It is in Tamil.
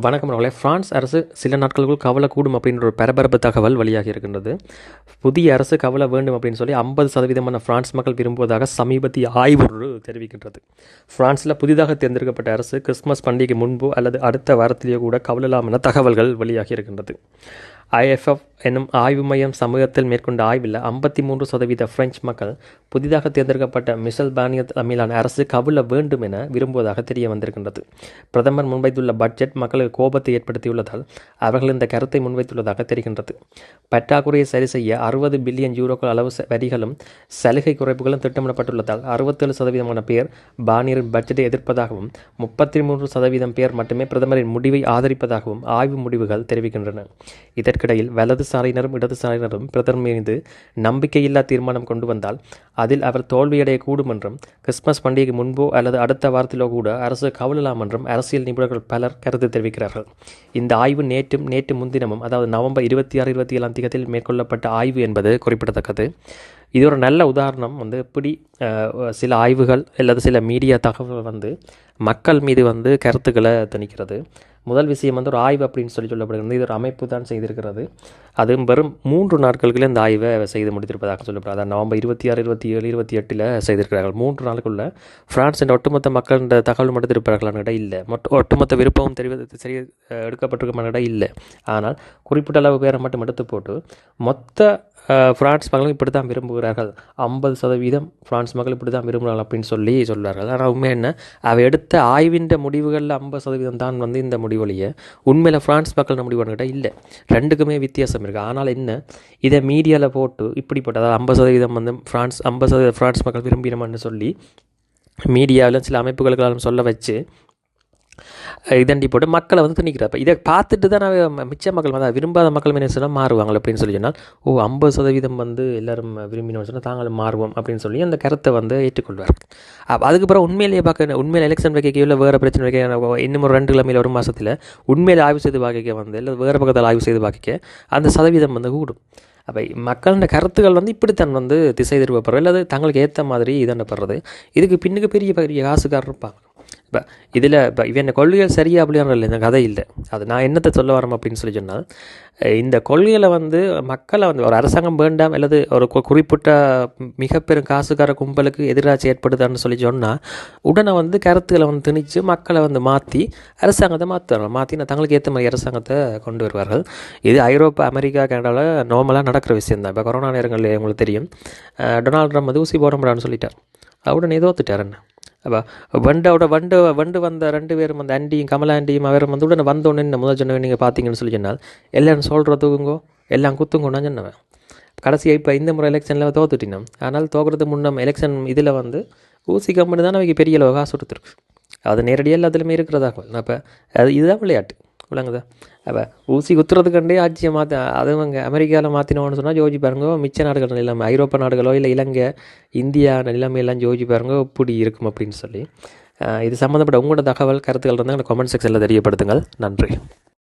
வணக்கம் அவர்களே. பிரான்ஸ் அரசு சில நாட்களுக்குள் கவலை கூடும் அப்படின்ற ஒரு பரபரப்பு தகவல் வழியாக இருக்கின்றது. புதிய அரசு கவலை வேண்டும் அப்படின்னு சொல்லி ஐம்பது சதவீதமான பிரான்ஸ் மக்கள் விரும்புவதாக சமீபத்திய ஆய்வு தெரிவிக்கின்றது. பிரான்ஸில் புதிதாக தேர்ந்தெடுக்கப்பட்ட அரசு கிறிஸ்துமஸ் பண்டிகை முன்பு அல்லது அடுத்த வாரத்திலேயே கூட கவலலாம் என தகவல்கள் வெளியாகி இருக்கின்றது. ஐஎஃப்எஃப் என்னும் ஆய்வு மையம் சமூகத்தில் மேற்கொண்ட ஆய்வில் ஐம்பத்தி மூன்று சதவீத பிரெஞ்சு மக்கள் புதிதாக தேர்ந்தெடுக்கப்பட்ட மிஷல் பானிய தலைமையிலான அரசு கவிழ வேண்டும் என விரும்புவதாக தெரிய வந்திருக்கின்றது. பிரதமர் முன்வைத்துள்ள பட்ஜெட் மக்களுக்கு கோபத்தை ஏற்படுத்தியுள்ளதால் அவர்கள் இந்த கருத்தை முன்வைத்துள்ளதாக தெரிகின்றது. பற்றாக்குறையை சரி செய்ய அறுபது பில்லியன் யூரோக்கள் அளவு வரிகளும் சலுகை குறைப்புகளும் திட்டமிடப்பட்டுள்ளதால் அறுபத்தேழு சதவீதமான பேர் பானியரின் பட்ஜெட்டை எதிர்ப்பதாகவும் முப்பத்தி மூன்று சதவீதம் பேர் மட்டுமே பிரதமரின் முடிவை ஆதரிப்பதாகவும் ஆய்வு முடிவுகள் தெரிவிக்கின்றன. இதற்கு இதற்கிடையில் வலதுசாரியினரும் இடதுசாரியினரும் பிரதமர் மீது நம்பிக்கையில்லா தீர்மானம் கொண்டு வந்தால் அதில் அவர் தோல்வியடையக்கூடும் என்றும் கிறிஸ்துமஸ் பண்டிகை முன்போ அல்லது அடுத்த வாரத்திலோ கூட அரசு கவலலாம் என்றும் அரசியல் நிபுணர்கள் பலர் கருத்து தெரிவிக்கிறார்கள். இந்த ஆய்வு நேற்றும் நேற்று முன்தினமும் அதாவது நவம்பர் இருபத்தி ஆறு இருபத்தி ஏழாம் தேதியில் மேற்கொள்ளப்பட்ட ஆய்வு என்பது குறிப்பிடத்தக்கது. இது ஒரு நல்ல உதாரணம். வந்து எப்படி சில ஆய்வுகள் அல்லது சில மீடியா தகவல் வந்து மக்கள் மீது வந்து கருத்துக்களை திணிக்கிறது. முதல் விஷயம் வந்து ஒரு ஆய்வு அப்படின்னு சொல்லி சொல்லப்படுகிறது. இது ஒரு அமைப்பு தான் செய்திருக்கிறது. அது வெறும் மூன்று நாட்களுக்குள்ளே இந்த ஆய்வை செய்து முடித்திருப்பதாக சொல்லப்படுது அதான் நவம்பர் இருபத்தி ஆறு இருபத்தி ஏழு இருபத்தி எட்டில் செய்திருக்கிறார்கள். மூன்று நாளுக்குள்ள என்ற ஒட்டுமொத்த மக்கள் இந்த தகவல் மட்டும் திருப்பார்களான இல்லை. மொத்த ஒட்டுமொத்த விருப்பமும் தெரிவது சரி அஹ், எடுக்கப்பட்டிருக்கமான இல்லை. ஆனால் குறிப்பிட்ட அளவு பேரை மட்டும் எடுத்து போட்டு மொத்த ஃப்ரான்ஸ் மக்களும் இப்படி தான் விரும்புகிறார்கள். ஐம்பது சதவீதம் ஃப்ரான்ஸ் மக்கள் இப்படி தான் விரும்புகிறார்கள் அப்படின்னு சொல்லி சொல்கிறார்கள் ஆனால் உண்மை என்ன? அவை எடுத்த ஆய்வின் முடிவுகளில் ஐம்பது சதவீதம் தான் வந்து இந்த முடிவொழிய உண்மையில் ஃப்ரான்ஸ் மக்கள் முடிவுகிட்ட இல்லை. ரெண்டுக்குமே வித்தியாசம் இருக்குது ஆனால் என்ன இதை மீடியாவில் போட்டு இப்படிப்பட்ட அதாவது ஐம்பது சதவீதம் வந்து ஃப்ரான்ஸ் ஐம்பது சதவீதம் ஃப்ரான்ஸ் மக்கள் விரும்பினோம்னு சொல்லி மீடியாவில் சில அமைப்புகளுக்கெல்லாம் சொல்ல வச்சு இதண்டி போட்டு மக்களை வந்து திணிக்கிறாப்ப இதை பார்த்துட்டு தான் நான் மிச்ச மக்கள் வந்து விரும்பாத மக்கள் என்ன சொன்னால் மாறுவாங்க அப்படின்னு சொல்லி சொன்னால் ஓ ஐம்பது சதவீதம் வந்து எல்லாரும் விரும்பினோம்னு சொன்னால் தாங்களும் மாறுவோம் அப்படின்னு சொல்லி அந்த கருத்தை வந்து ஏற்றுக்கொள்வார் அப்போ அதுக்கப்புறம் உண்மையிலேயே பார்க்க உண்மையில் எலெக்ஷன் வைக்க இல்லை வேறு பிரச்சனை வைக்க இன்னும் ஒரு ரெண்டு கிழமையில் ஒரு மாதத்தில் உண்மையில் ஆய்வு செய்து பார்க்க வந்து இல்லை வேறு பக்கத்தில் ஆய்வு செய்து பார்க்க அந்த சதவீதம் வந்து கூடும். அப்போ மக்களோட கருத்துக்கள் வந்து இப்படித்தான் வந்து திசை திருப்பப்படுறது இல்லை தங்களுக்கு ஏற்ற மாதிரி இதண்டப்படுறது. இதுக்கு பின்னுக்கு பெரிய பெரிய காசுக்காரர் இருப்பாங்க. இப்போ இதில் இப்போ இவன் கொள்கைகள் சரியா அப்படின்றது இல்லை இந்த கதை இல்லை. அது நான் என்னத்தை சொல்ல வரேன் அப்படின்னு சொல்லி சொன்னால் இந்த கொள்கைகளை வந்து மக்களை வந்து ஒரு அரசாங்கம் வேண்டாம் அல்லது ஒரு குறிப்பிட்ட மிகப்பெரும் காசுக்கார கும்பலுக்கு எதிராக ஏற்படுதான்னு சொல்லி சொன்னால் உடனே வந்து கருத்துக்களை வந்து திணித்து மக்களை வந்து மாற்றி அரசாங்கத்தை மாற்றுவார்கள் மாற்றி நான் தங்களுக்கு ஏற்ற மாதிரி அரசாங்கத்தை கொண்டு வருவார்கள். இது ஐரோப்பா அமெரிக்கா கனடாவில் நார்மலாக நடக்கிற விஷயம் தான். இப்போ கொரோனா நேரங்களில் உங்களுக்கு தெரியும். டொனால்ட் ட்ரம்ப் வந்து ஊசி போட முடியாதுன்னு சொல்லிட்டார். உடனே தோத்துட்டார் என்ன? அப்போ வண்டோட வண்டு வண்டு வந்த ரெண்டு பேரும் அந்த ஆண்டியும் கமலா ஆண்டியும் அவரும் வந்து உடனே வந்தோடனே முதல் சொன்ன நீங்கள் பார்த்தீங்கன்னு சொல்லி சொன்னால் எல்லாரும் சொல்கிறதுக்குங்கோ எல்லாம் குத்துங்கோன்னு சொன்னவன். கடைசியாக இப்போ இந்த முறை எலெக்ஷனில் தோத்துட்டினோம். ஆனால் தோக்குறதுக்கு முன்னம் எலெக்ஷன் இதில் வந்து ஊசி கம்பெனி தான் அவைக்கு பெரிய அளவு காசு கொடுத்துருக்கு. அது நேரடியாக எல்லாத்துலேயுமே இருக்கிறதாகும் அப்போ அது இதுதான் விளையாட்டு. விளங்குதா அப்போ ஊசி குத்துறதுக்கண்டே ஆட்சியை மாற்ற அதுவங்க அமெரிக்காவில் மாற்றினோன்னு சொன்னால் ஜோதி பாருங்க மிச்ச நாடுகள் நிலைமை ஐரோப்பா நாடுகளோ இல்லை இலங்கை இந்தியா நிலைமையெல்லாம் ஜோதி பாருங்க இப்படி இருக்கும் அப்படின்னு சொல்லி. இது சம்மந்தப்பட்ட உங்களோட தகவல் கருத்துக்கள் இருந்தால் கமெண்ட் செக்ஷனில் தெரியப்படுத்துங்கள். நன்றி.